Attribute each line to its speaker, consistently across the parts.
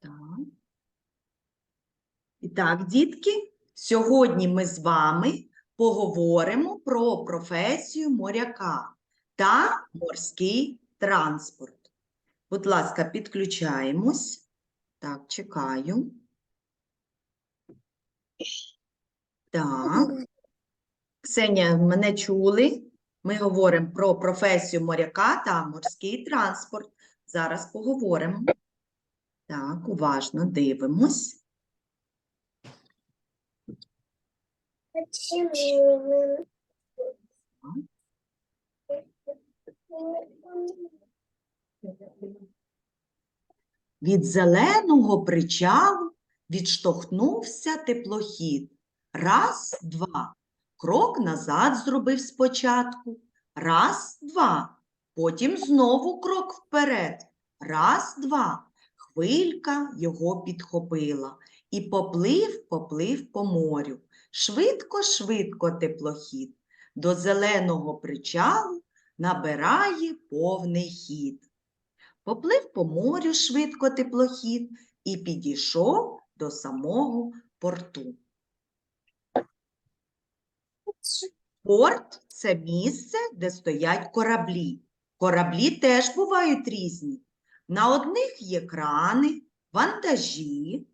Speaker 1: Так. І так, дітки, сьогодні ми з вами поговоримо про професію моряка та морський транспорт. Будь ласка, підключаємось. Так, чекаю. Так. Ксенія, мене чули? Ми говоримо про професію моряка та морський транспорт. Зараз поговоримо. Так, уважно дивимось. Від зеленого причалу відштовхнувся теплохід. Раз, два. Крок назад зробив спочатку. Раз, два. Потім знову крок вперед. Раз, два. Хвилька його підхопила і поплив, поплив по морю. Швидко, швидко теплохід. До зеленого причалу набирає повний хід. Поплив по морю швидко теплохід і підійшов до самого порту. Порт це місце, де стоять кораблі. Кораблі теж бувають різні. На одних є крани, вантажі.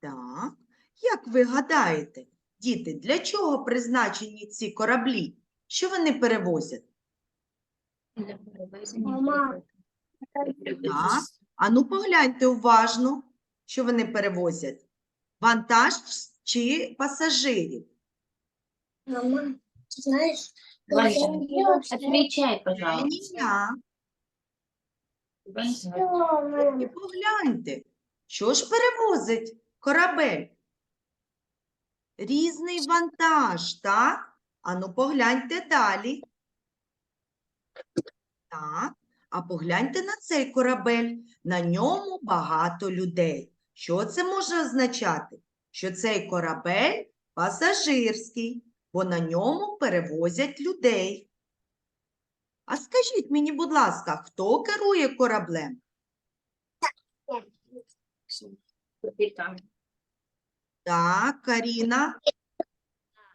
Speaker 1: Так. Як ви гадаєте, діти, для чого призначені ці кораблі? Що вони перевозять?
Speaker 2: Мама.
Speaker 1: Так. А ну погляньте уважно, що вони перевозять. Вантаж чи пасажирів?
Speaker 2: Мама, ты знаешь,
Speaker 3: Ваня,
Speaker 2: я
Speaker 3: Отвечай, пожалуйста.
Speaker 1: Ня. І погляньте, що ж перевозить корабель? Різний вантаж, так? Ану, погляньте далі. Так, а погляньте на цей корабель. На ньому багато людей. Що це може означати? Що цей корабель пасажирський, бо на ньому перевозять людей. А скажіть мені, будь ласка, хто керує кораблем?
Speaker 3: Капитан.
Speaker 1: Так, Каріна,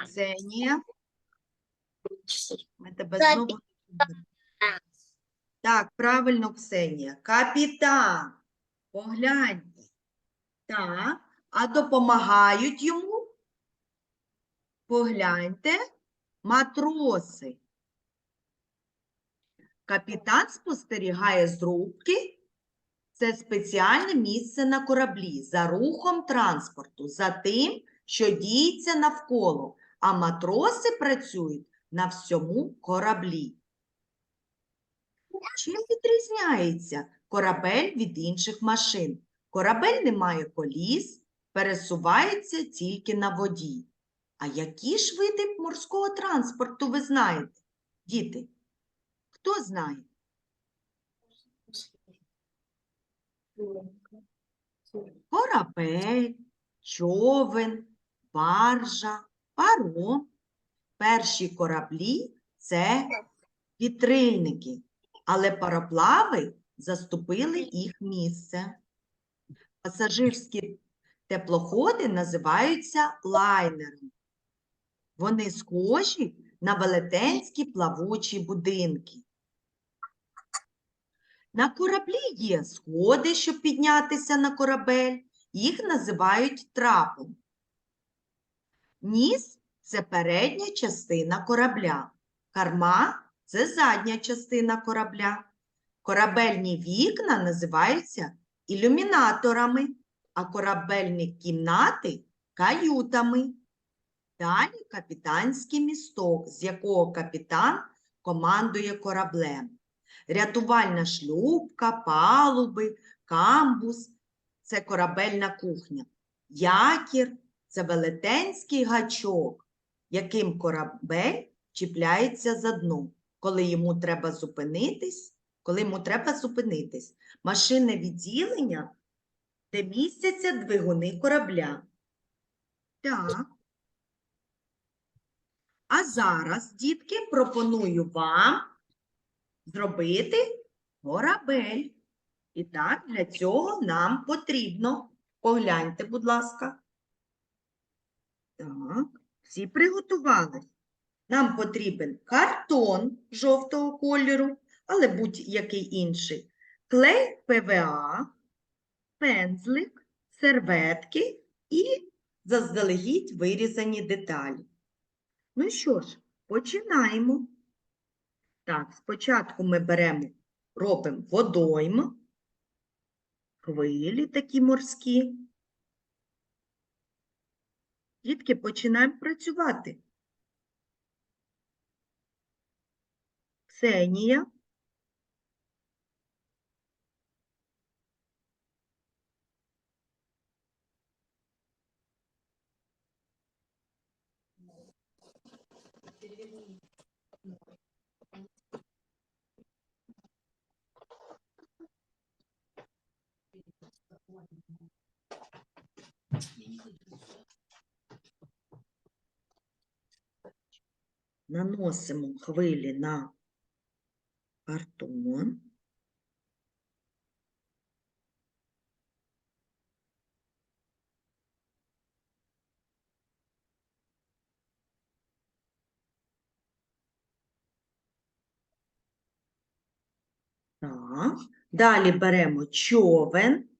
Speaker 1: Ксенія, ми тебе знову. Так, правильно, Ксенія. Капітан. Погляньте. Так, а допомагають йому? Погляньте, матроси. Капітан спостерігає з рубки. Це спеціальне місце на кораблі за рухом транспорту, за тим, що діється навколо, а матроси працюють на всьому кораблі. Чим відрізняється корабель від інших машин? Корабель не має коліс, пересувається тільки на воді. А які ж види морського транспорту ви знаєте? Діти, хто знає? Корабель, човен, баржа, паром. Перші кораблі це вітрильники, але пароплави заступили їх місце. Пасажирські теплоходи називаються лайнерами. Вони схожі на велетенські плавучі будинки. На кораблі є сходи, щоб піднятися на корабель. Їх називають трапом. Ніс це передня частина корабля. Карма це задня частина корабля. Корабельні вікна називаються ілюмінаторами, а корабельні кімнати каютами. Далі капітанський місток, з якого капітан командує кораблем. Рятувальна шлюпка, палуби, камбус це корабельна кухня. Якір це велетенський гачок, яким корабель чіпляється за дно, коли йому треба зупинитись, коли йому треба зупинитись. Машинне відділення, де містяться двигуни корабля. Так. А зараз, дітки, пропоную вам зробити корабель. І так, для цього нам потрібно, погляньте, будь ласка. Так, всі приготувались. Нам потрібен картон жовтого кольору, але будь-який інший, клей ПВА, пензлик, серветки і заздалегідь вирізані деталі. Ну що ж, починаємо. Так, спочатку ми беремо, робимо водойм, хвилі такі морські. Дітки, починаємо працювати. Ксенія. Наносимо хвилі на картон. Так. Далі беремо човен.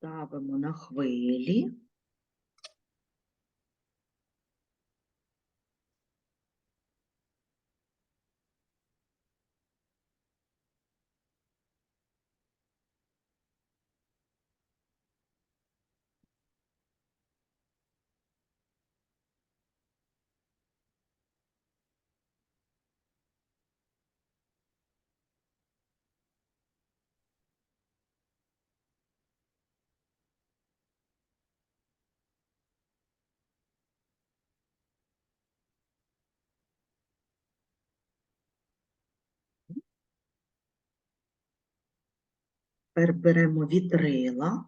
Speaker 1: Ставимо на хвилі. Тепер беремо вітрила.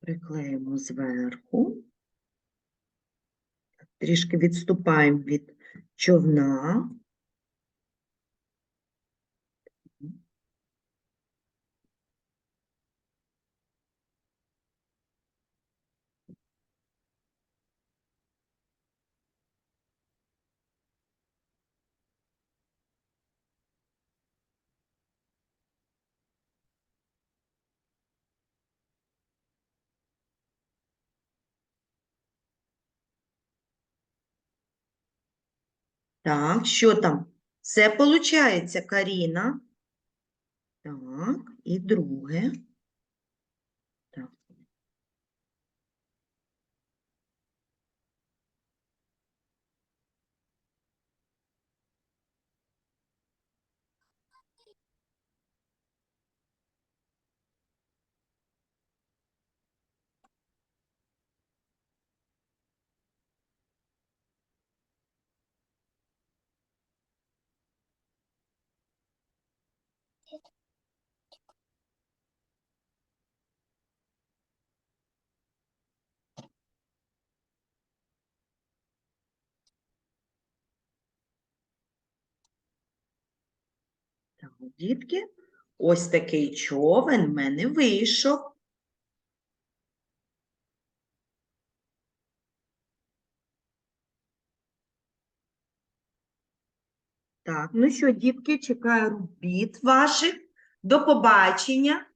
Speaker 1: Приклеїмо зверху. Трішки відступаємо від човна. Так, що там? Все виходить, Каріна. Так, і друге. Так. Так, дітки, ось такий човен в мене вийшов. Так, ну що, дітки, чекаю робіт ваших. До побачення.